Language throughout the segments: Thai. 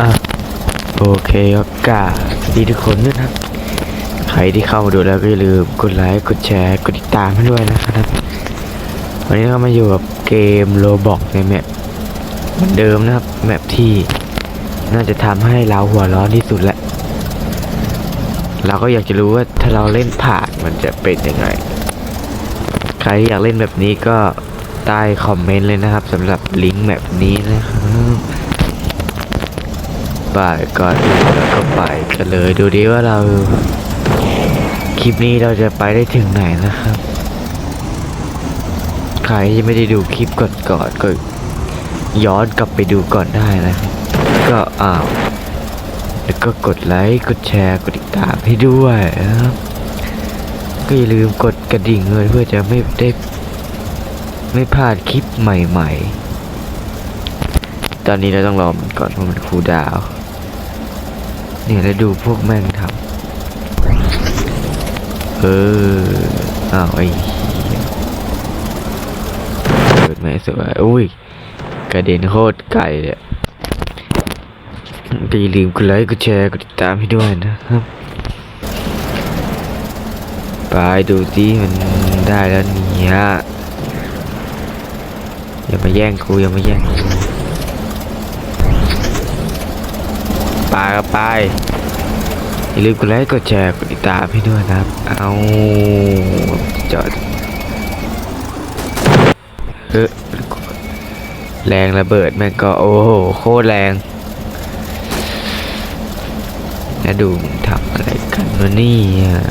อะโอเคก็กราบสวัสดีทุกคนด้วยนะครับ ใครที่เข้ามาดูแล้วก็อย่าลืมกดไลค์กดแชร์กดติดตามให้ด้วยนะครับ วันนี้เรามาอยู่กับเกมโลบอกในแมปเหมือนเดิมนะครับ แมปที่น่าจะทำให้เราหัวร้อนที่สุดแหละเราก็อยากจะรู้ว่าถ้าเราเล่นผ่านมันจะเป็นยังไง ใครที่อยากเล่นแบบนี้ก็ใต้คอมเมนต์เลยนะครับสำหรับลิงก์แบบนี้นะครับ ไปก่อนแล้วก็ไปกันเลยดูดิว่าเราคลิปนี้เราจะไปได้ถึงไหนนะครับใครที่ไม่ได้ดูคลิปก่อนๆก็ย้อนกลับไปดูก่อนได้นะก็อ้าวแล้วก็กดไลค์กดแชร์กดติดตามให้ด้วยนะครับก็อย่าลืมกดกระดิ่งเลยเพื่อจะไม่ได้ไม่พลาดคลิปใหม่ ๆ ตอนนี้เราต้องรอมันก่อนเพราะมันคูดาว เนี่ยแล้วดูพวกแม่งทำเอออ้าวไอ้เปิดไม่สวยอุ้ยกระเด็นโคตรไกลเลยก็อย่าลืมกดไลค์กดแชร์กดติดตามให้ด้วยนะครับไปดูที่มันได้แล้วเนี่ยอย่ามาแย่งกูอย่ามาแย่งกู ไปก็ไปอย่าลืมกดไลค์กดแชร์กดติดตามให้ด้วยนะครับ เอาจอดเออแรงระเบิดแม่งก็โอ้โหโคตรแรงแล้วดูทำอะไรกันวะนี่อะ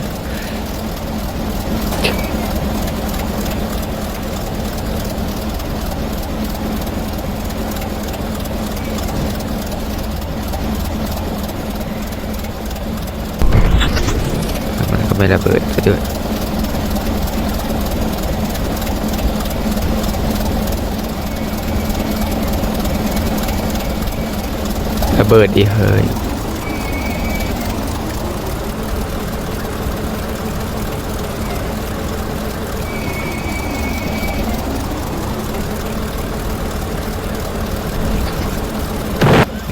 มันก็ ไม่ระเบิดซะด้วยระเบิดดิเฮ้ย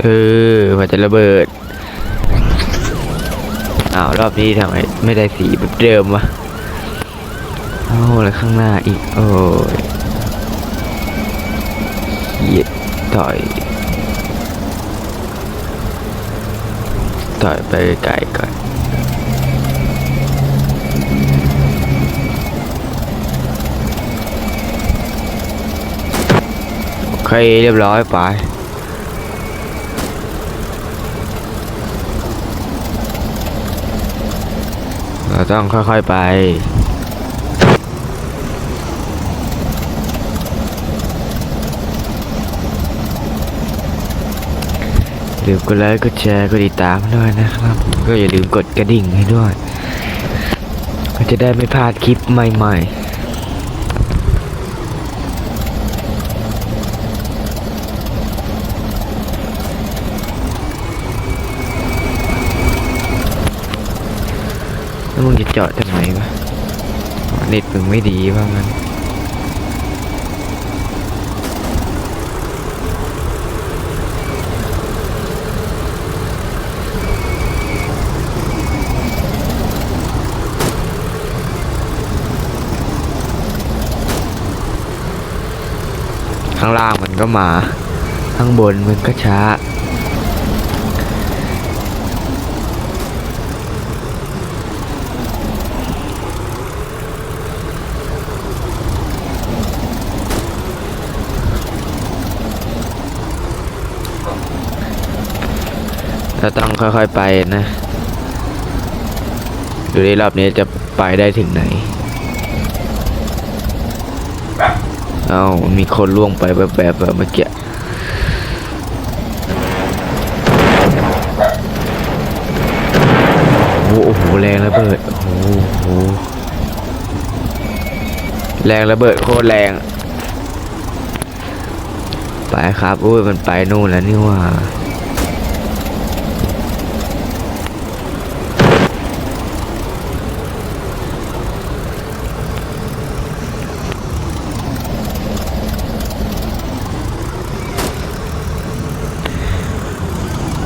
เออมันจะระเบิด อ้าวรอบนี้ทำไมไม่ได้สีแบบเดิมวะโอ้แล้วข้างหน้าอีก โอ้ยเหยียดต่อยต่อยไปไกลก่อนโอเคเรียบร้อยไป เรา ต้องค่อยๆไป ลืมกดไลค์กดแชร์กดติดตามด้วยนะครับ ก็อย่าลืมกดกระดิ่งให้ด้วย ก็จะได้ไม่พลาดคลิปใหม่ ๆ แล้วมึงจะเจอดทำไมวะเน็ตมึงไม่ดีว่างั้นข้างล่างมันก็มา ข้างบนมันก็ช้า ต้องค่อยๆไปนะดูในรอบนี้จะไปได้ถึงไหน เอ้ามีคนล่วงไปแบบแบบแบบเมื่อกี้โอ้โหแรงระเบิดโอ้โหโอ้โห แรงระเบิดโคตรแรง ไปครับ อุ้ย มันไปนู่นแล้วนี่ว่า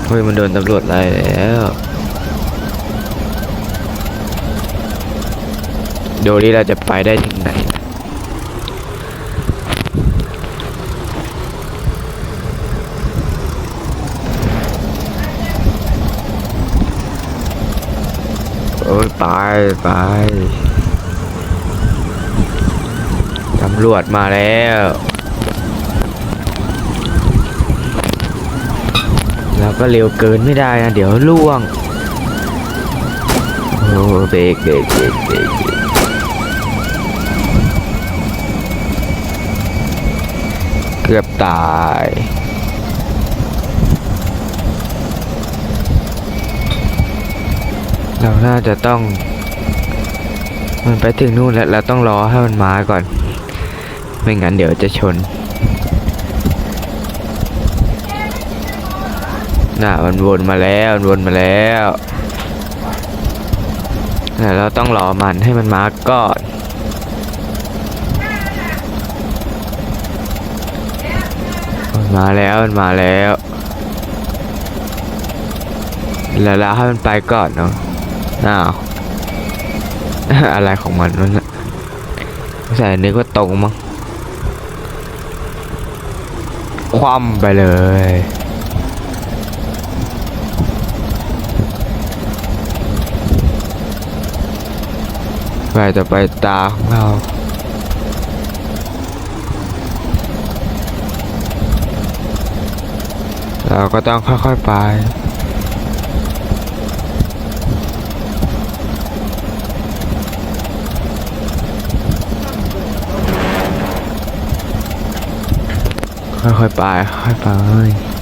เฮ้ยมันโดนตำรวจไล่แล้ว ดูดิเราจะไปได้ถึงไหน โอ้ยไปไปตำรวจมาแล้ว เราก็เร็วเกินไม่ได้นะ เดี๋ยวล่วง โอ้เบรกเบรกเบรกเบรกเบรกเกือบตายเราน่าจะต้อง มันไปถึงนู่นแล้วเราต้องรอให้มันมาก่อน ไม่งั้นเดี๋ยวจะชน น่ะมันวนมาแล้วมันวนมาแล้วแต่เราต้องรอมันให้มันมาก่อนมันมาแล้วมันมาแล้วแล้วเราให้มันไปก่อนเนาะอ้าวอะไรของมันนั่นน่ะใส่นึกว่าตรงมั้งคว่ำไปเลย ไปจะไปตาของเราเราก็ต้องค่อยๆไปค่อยๆไปค่อยๆไป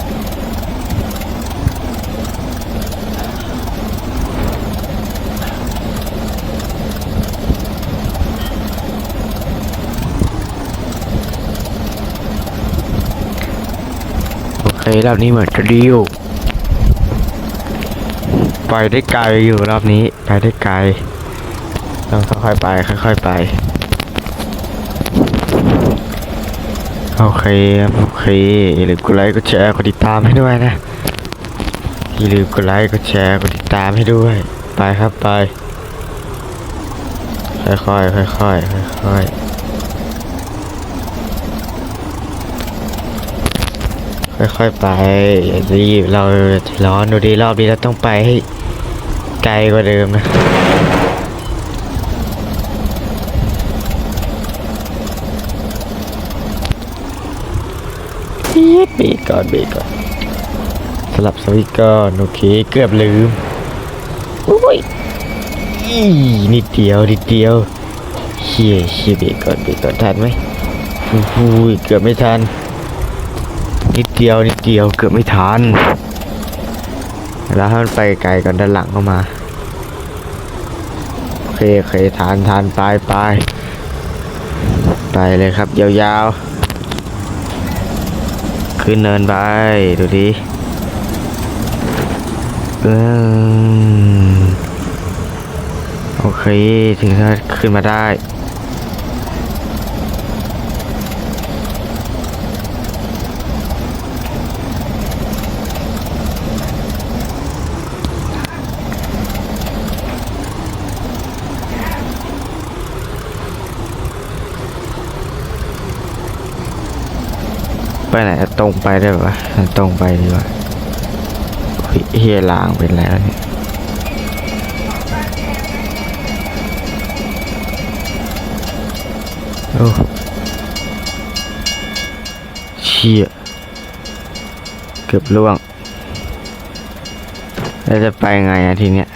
โอเครอบนี้เหมือนจะดีอยู่ไปได้ไกลอยู่รอบนี้ไปได้ไกลต้องค่อยๆไปค่อยๆไปโอเคโอเคอย่าลืมกดไลค์กดแชร์กดติดตามให้ด้วยนะอย่าลืมกดไลค์กดแชร์กดติดตามให้ด้วย ไปครับไป ค่อยๆค่อยๆค่อยๆ ค่อยๆค่อยๆไปอย่ารีบเราจะร้อนดูดีรอบนี้เราต้องไปให้ไกลกว่าเดิมนะปี๊ดเบรกก่อนเบรกก่อนสลับสวิตช์ก่อนโอเคเกือบลืมโอ้ยอีนิดเดียวนิดเดียวเชี่ยเชี่ยเบรกก่อนเบรกก่อนทันไหมฟูฟูเกือบไม่ทัน นิดเดียวนิดเดียวเกือบไม่ทันแล้วให้มันไปไกลก่อนด้านหลังเข้ามาโอเคโอเคทานทานไปไปไปเลยครับ ยาวๆ ขึ้นเนินไป ดูดิเออโอเค ถึงจะขึ้นมาได้ ไปไหนอะตรงไปได้ปะตรงไปดีกว่าเฮ้ยเฮียลางเป็นแล้วเนี่ยโอ้เชี่ยเกือบล่วงแล้วจะไปไงอะทีเนี้ย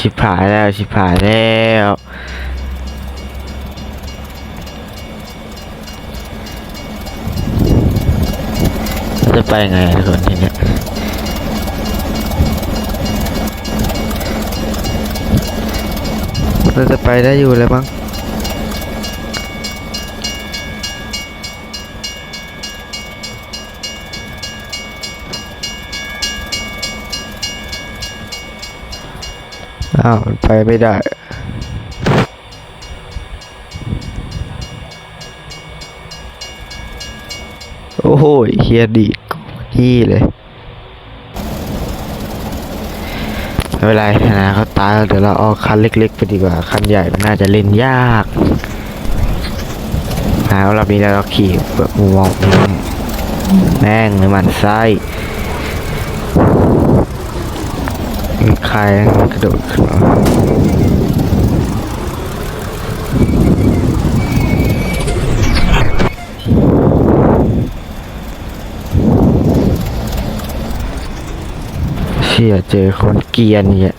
ชิบหายแล้ว ชิบหายแล้วจะไปไงอะทุกคนทีเนี้ยเราจะไปได้อยู่แล้วมั้ง อ้าวมันไปไม่ได้โอ้โหเฮียดีดที่เลยไม่เป็นไรนะเขาตายเดี๋ยวเราเอาคันเล็กๆไปดีกว่า คันใหญ่มันน่าจะเล่นยากหาเรามีแล้วเราขี่แบบมุมมองแม่งเลยมันไส้ มีใครกระโดดขึ้นมาเชี่ยเจอคนเกียนเนี่ย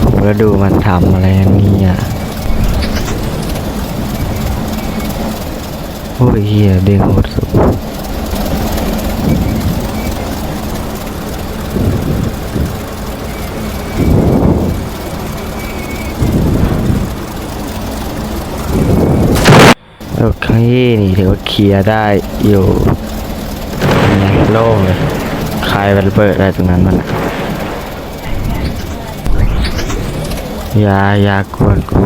ผมแล้วดูมันทำอะไรเนี่ยโอ้ยเฮียเด้งโคตรสุด โอเคนี่ถือว่าเคลียร์ได้อยู่เป็นโล่งเลยใครมันระเบิดอะไรตรงนั้นมันอย่าอย่ากวนกู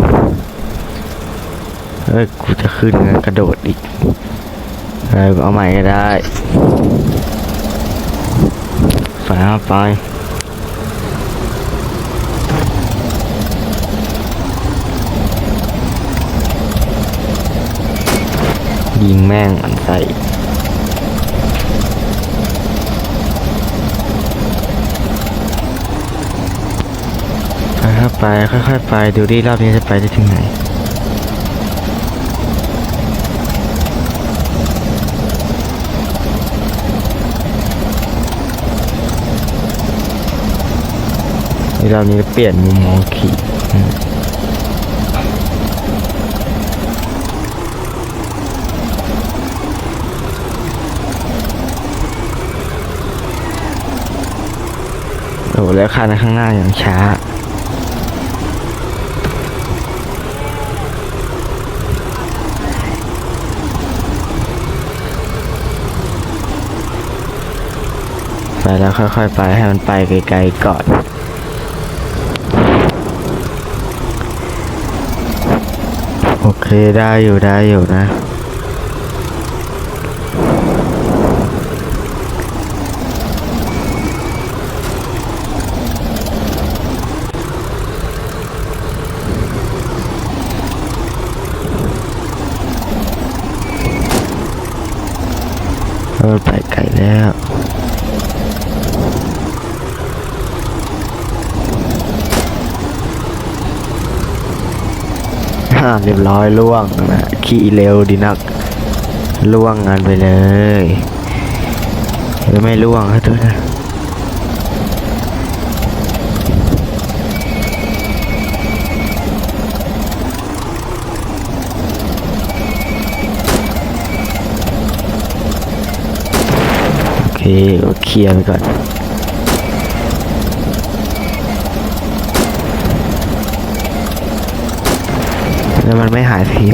เฮ้ยกูจะขึ้นนะกระโดดอีกเออเอาใหม่ก็ได้ไปครับไป ยิงแม่งมันใส่ไปครับไปค่อยๆไปดูดิรอบนี้จะไปได้ถึงไหนในรอบนี้เปลี่ยนมุมมองขี่ โอ้แล้วคันข้างหน้าอย่างช้า ไปแล้วค่อยๆไปให้มันไปไกลๆก่อนโอเคได้อยู่ได้อยู่นะ เออไปไกล แล้ว ห้าเรียบร้อยล่วงนะขี่เร็วดีนัก ล่วงงานไปเลย ไม่ล่วงให้ด้วยนะ เคเคลียร์ไปก่อนแล้วมันไม่หายที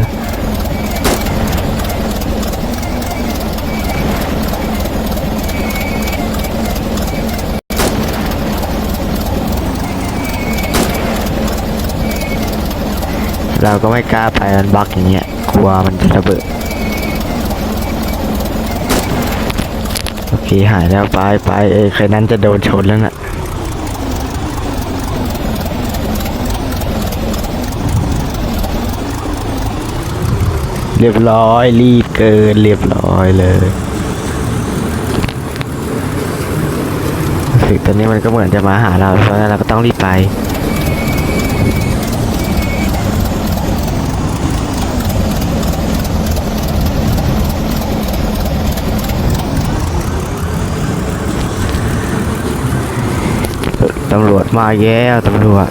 เราก็ไม่กล้าไปมันบล็อกอย่างเงี้ยกลัวมันจะระเบิด โอเคหายแล้วไปไปเอ้ใครนั้นจะโดนชนแล้วน่ะเรียบร้อยรีบเกินเรียบร้อยเลยสึกตอนนี้มันก็เหมือนจะมาหาเราเพราะนั้นเราก็ต้องรีบไป ตำรวจมาแย่ตำรวจ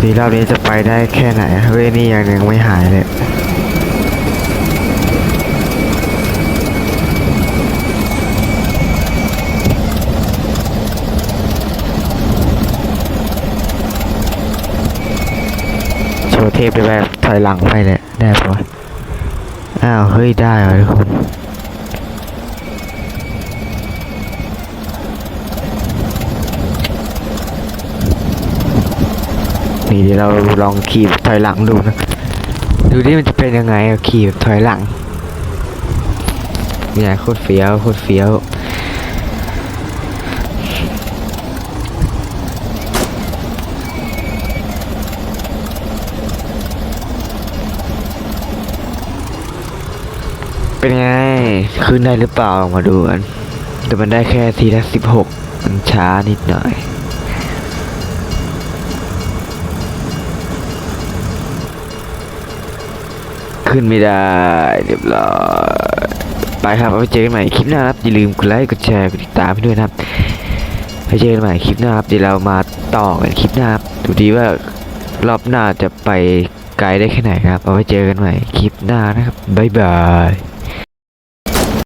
ทีรอบนี้จะไปได้แค่ไหนเฮ้ยนี่ยังยังไม่หายเลยโชว์เทพได้แบบถอยหลังไปเลยได้ปะอ้าว เฮ้ย ได้เหรอทุกคน ดี๋ยวเราลองขี่แบบถอยหลังดูนะ ดูดิมันจะเป็นยังไงขี่แบบถอยหลังเนี่ยโคตรเฟี้ยวโคตรเฟี้ยวเป็นไง ขึ้นได้หรือเปล่ามาดูกันแต่มันได้แค่ทีละสิบหกมันช้านิดหน่อย ขึ้นไม่ได้เรียบร้อยไปครับเอาไปเจอกันใหม่คลิปหน้าครับอย่าลืมกดไลค์กดแชร์กดติดตามให้ด้วยนะครับไปเจอกันใหม่คลิปหน้าครับเดี๋ยวเรามาต่อกันคลิปหน้าครับดูดีว่ารอบหน้าจะไปไกลได้แค่ไหนครับเอาไว้เจอกันใหม่คลิปหน้านะครับบ๊ายบาย